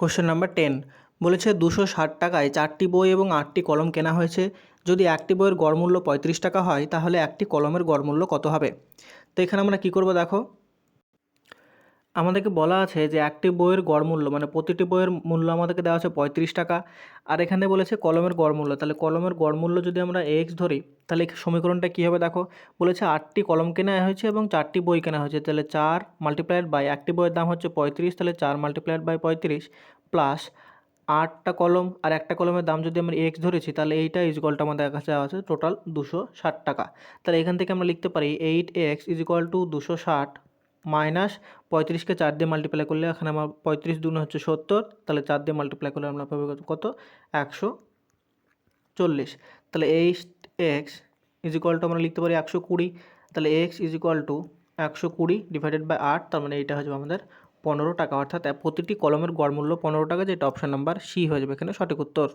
Question number ten বলেছে দুশো ষাট টাকায় চারটি বই এবং আটটি কলম কেনা হয়েছে। যদি একটি বইয়ের গড়মূল্য পঁয়ত্রিশ টাকা হয়, তাহলে একটি কলমের গড়মূল্য কত হবে? তো এখানে আমরা কী করব দেখো? আমাদেরকে বলা আছে যে একটি বইয়ের গড় মূল্য মানে প্রতিটি বইয়ের মূল্য আমাদেরকে দেওয়া আছে পঁয়ত্রিশ টাকা। আর এখানে বলেছে কলমের গড় মূল্য, তাহলে কলমের গড় মূল্য যদি আমরা এক্স ধরি, তাহলে সমীকরণটা কী হবে দেখো? বলেছে আটটি কলম কেনা হয়েছে এবং চারটি বই কেনা হয়েছে, তাহলে চার মাল্টিপ্লাইড বাই একটি বইয়ের দাম হচ্ছে পঁয়ত্রিশ, তাহলে চার মাল্টিপ্লাইড বাই পঁয়ত্রিশ প্লাস আটটা কলম আর একটা কলমের দাম যদি আমরা এক্স ধরেছি, তাহলে এইটা ইজগলটা আমাদের কাছে আছে টোটাল দুশো ষাট টাকা। তাহলে এখান থেকে আমরা লিখতে পারি eight x is equal to দুশো ষাট মাইনাস পঁয়ত্রিশকে চার দিয়ে মাল্টিপ্লাই করলে এখানে আমার পঁয়ত্রিশ দুগুণ হচ্ছে সত্তর, তাহলে চার দিয়ে মাল্টিপ্লাই করলে আমরা পাবো কত? একশো চল্লিশ। তাহলে eight x is equal to আমরা লিখতে পারি একশো কুড়ি, তাহলে এক্স ইজ ইকুয়াল টু একশো কুড়ি ডিভাইডেড বাই আট, তার মানে এইটা হচ্ছে আমাদের পনেরো টাকা। অর্থাৎ প্রতিটি কলমের গড় মূল্য পনেরো টাকা, যেটা অপশান নাম্বার সি হয়ে যাবে এখানে সঠিক উত্তর।